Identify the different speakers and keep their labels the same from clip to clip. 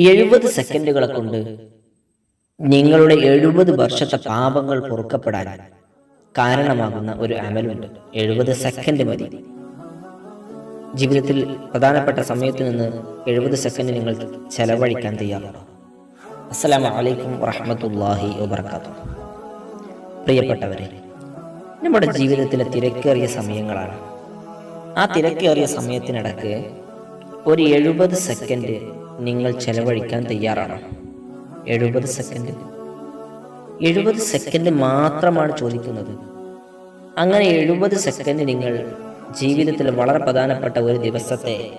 Speaker 1: എഴുപത് സെക്കൻഡുകളെ കൊണ്ട് നിങ്ങളുടെ എഴുപത് വർഷത്തെ പാപങ്ങൾ പൊറുക്കപ്പെടാൻ കാരണമാകുന്ന ഒരു അമലുണ്ട്. എഴുപത് സെക്കൻഡ് മതി. ജീവിതത്തിൽ പ്രധാനപ്പെട്ട സമയത്ത് നിന്ന് എഴുപത് സെക്കൻഡ് നിങ്ങൾ ചെലവഴിക്കാൻ തയ്യാറാണ്. അസ്സലാമു വലൈക്കും വറഹമത്തല്ലാഹി വബർക്കാത്തു പ്രിയപ്പെട്ടവരെ നമ്മുടെ ജീവിതത്തിലെ തിരക്കേറിയ സമയങ്ങളാണ്. ആ തിരക്കേറിയ സമയത്തിനിടക്ക് ഒരു എഴുപത് സെക്കൻഡ് നിങ്ങൾ ചെലവഴിക്കാൻ തയ്യാറാണ്. എഴുപത് സെക്കൻഡ്. എഴുപത് സെക്കൻഡ് മാത്രമാണ് ചോദിക്കുന്നത്. അങ്ങനെ എഴുപത് സെക്കൻഡ് നിങ്ങൾ ജീവിതത്തിൽ വളരെ പ്രധാനപ്പെട്ട ഒരു ദിവസത്തെ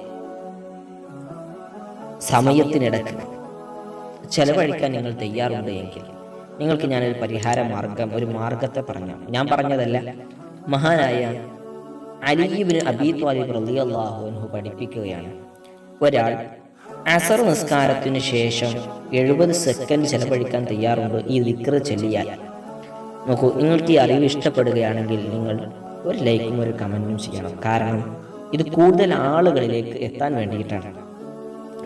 Speaker 1: സമയത്തിനിടക്ക് ചെലവഴിക്കാൻ നിങ്ങൾ തയ്യാറുണ്ട് എങ്കിൽ നിങ്ങൾക്ക് ഞാനൊരു പരിഹാര മാർഗം ഒരു മാർഗത്തെ പറഞ്ഞു. ഞാൻ പറഞ്ഞതല്ല മഹാനായ അലീബിന് അബീ ത്വാലിബ് റളിയല്ലാഹു അൻഹു പഠിപ്പിക്കുകയാണ്. ഒരാൾ അസർ നിസ്കാരത്തിന് ശേഷം എഴുപത് സെക്കൻഡ് ചെലവഴിക്കാൻ തയ്യാറുണ്ട് ഈ ദിക്ർ ചൊല്ലിയാൽ. നോക്കൂ നിങ്ങൾക്ക് ഈ അറിവ് ഇഷ്ടപ്പെടുകയാണെങ്കിൽ നിങ്ങൾ ഒരു ലൈക്കും ഒരു കമന്റും ചെയ്യണം. കാരണം ഇത് കൂടുതൽ ആളുകളിലേക്ക് എത്താൻ വേണ്ടിയിട്ടാണ്.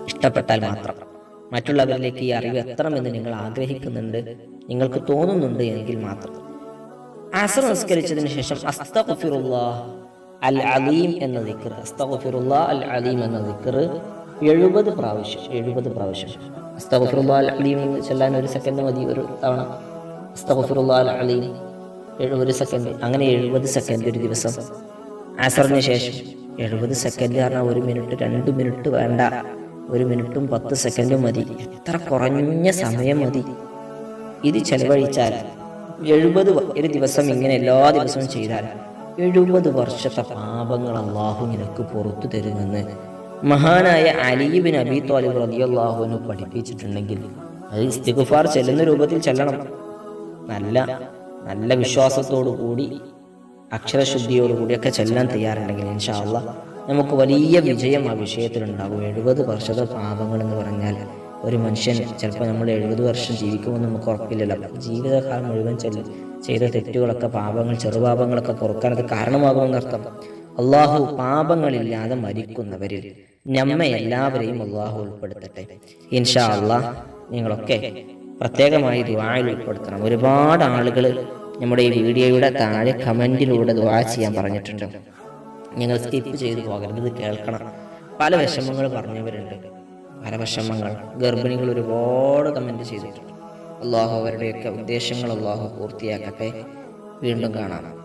Speaker 1: ഇഷ്ടപ്പെട്ടാൽ മാത്രം. മറ്റുള്ളവരിലേക്ക് ഈ അറിവ് എത്തണമെന്ന് നിങ്ങൾ ആഗ്രഹിക്കുന്നുണ്ട് നിങ്ങൾക്ക് തോന്നുന്നുണ്ട് എങ്കിൽ മാത്രം. അസർ നിസ്കരിച്ചതിന് ശേഷം അസ്തഗ്ഫിറുല്ലാ അൽ അലീം എന്ന ദിക്കർ അസ്തഗ്ഫിറുല്ലാ അൽ അലീം എന്ന ദിക്ർ എഴുപത് പ്രാവശ്യം എഴുപത് പ്രാവശ്യം. അസ്തഗ്ഫിറുല്ലാ അലീം എന്ന് ചെല്ലാൻ ഒരു സെക്കൻഡ് മതി ഒരു തവണ. അസ്തഗ്ഫിറുല്ലാ അലീം എഴുപത് സെക്കൻഡ് അങ്ങനെ എഴുപത് സെക്കൻഡ് ഒരു ദിവസം. ആസറിന് ശേഷം എഴുപത് സെക്കൻഡ് പറഞ്ഞാൽ ഒരു മിനിറ്റ് രണ്ട് മിനിറ്റ് വേണ്ട. ഒരു മിനിറ്റും പത്ത് സെക്കൻഡും മതി. എത്ര കുറഞ്ഞ സമയം മതി. ഇത് ചെലവഴിച്ചാൽ എഴുപത് ഒരു ദിവസം ഇങ്ങനെ എല്ലാ ദിവസവും ചെയ്താൽ എഴുപത് വർഷത്തെ പാപങ്ങൾ അള്ളാഹു നിനക്ക് പുറത്തു തരുമെന്ന് മഹാനായ അലീബിൻ അബി തോലിബ് റതിയല്ലാഹുവിന് പഠിപ്പിച്ചിട്ടുണ്ടെങ്കിൽ അത് ഇസ്തിഗുഫാർ ചെല്ലുന്ന രൂപത്തിൽ ചെല്ലണം. നല്ല നല്ല വിശ്വാസത്തോടു കൂടി അക്ഷരശുദ്ധിയോടുകൂടിയൊക്കെ ചെല്ലാൻ തയ്യാറുണ്ടെങ്കിൽ ഇൻഷാ അള്ളാ നമുക്ക് വലിയ വിജയം ആ വിഷയത്തിലുണ്ടാകും. എഴുപത് വർഷത്തെ പാപങ്ങൾ എന്ന് പറഞ്ഞാൽ ഒരു മനുഷ്യൻ ചിലപ്പോൾ നമ്മൾ എഴുപത് വർഷം ജീവിക്കുമെന്ന് നമുക്ക് ഉറപ്പില്ലല്ലോ. ജീവിതകാലം മുഴുവൻ ചെല്ലും ചെയ്ത തെറ്റുകളൊക്കെ പാപങ്ങൾ ചെറുപാപങ്ങളൊക്കെ പൊറുക്കാൻ അത് കാരണമാകുമെന്നർത്ഥം. അള്ളാഹു പാപങ്ങളില്ലാതെ മരിക്കുന്നവരിൽ നമ്മെ എല്ലാവരെയും അള്ളാഹു ഉൾപ്പെടുത്തട്ടെ. ഇൻഷാ അള്ളാഹ് നിങ്ങളൊക്കെ പ്രത്യേകമായി ദുബായിൽ ഉൾപ്പെടുത്തണം. ഒരുപാട് ആളുകൾ നമ്മുടെ ഈ വീഡിയോയുടെ താഴെ കമന്റിലൂടെ ദുആ ചെയ്യാൻ പറഞ്ഞിട്ടുണ്ട്. നിങ്ങൾ സ്കിപ്പ് ചെയ്തു പോകരുത് ഇത് കേൾക്കണം. പല വിഷമങ്ങൾ പറഞ്ഞവരുണ്ട്. പല വിഷമങ്ങൾ ഗർഭിണികൾ ഒരുപാട് കമന്റ് ചെയ്തിട്ടുണ്ട്. അള്ളാഹു അവരുടെയൊക്കെ ഉദ്ദേശങ്ങൾ അള്ളാഹു പൂർത്തിയാക്കട്ടെ. വീണ്ടും കാണാം.